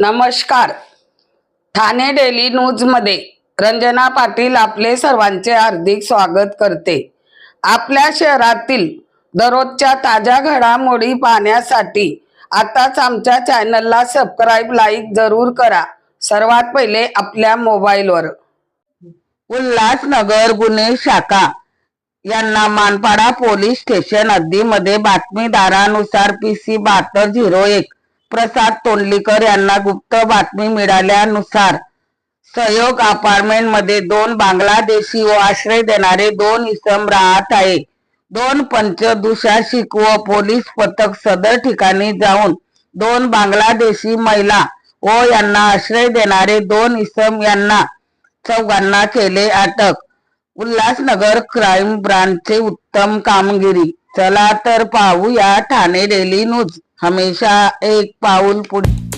नमस्कार. ठाणे डेली न्यूजमध्ये रंजना पाटील आपले सर्वांचे हार्दिक स्वागत करते. आपल्या शहरातील दररोजच्या ताज्या घडामोडी पाहण्यासाठी आताच आमच्या चॅनलला सबस्क्राईब लाईक जरूर करा. सर्वात पहिले आपल्या मोबाईलवर. उल्हासनगर गुन्हे शाखा यांना मानपाडा पोलीस स्टेशन हद्दीमध्ये बातमीदारानुसार पी सी बहात्तर झिरो एक प्रसाद तोंडलीकर यांना गुप्त बातमी मिळाल्यानुसार सहयोग अपार्टमेंटमध्ये दोन बांगलादेशी व आश्रय देणारे दोन इसम राहत आहे. दोन पंच पंचदुशाशिक व पोलीस पथक सदर ठिकाणी जाऊन दोन बांगलादेशी महिला व यांना आश्रय देणारे दोन इसम यांना चौघांना केले अटक. उल्हासनगर क्राईम ब्रांचचे उत्तम कामगिरी. चला तर पाहूया ठाणे डेली न्यूज. हमेशा एक पाऊल पुढे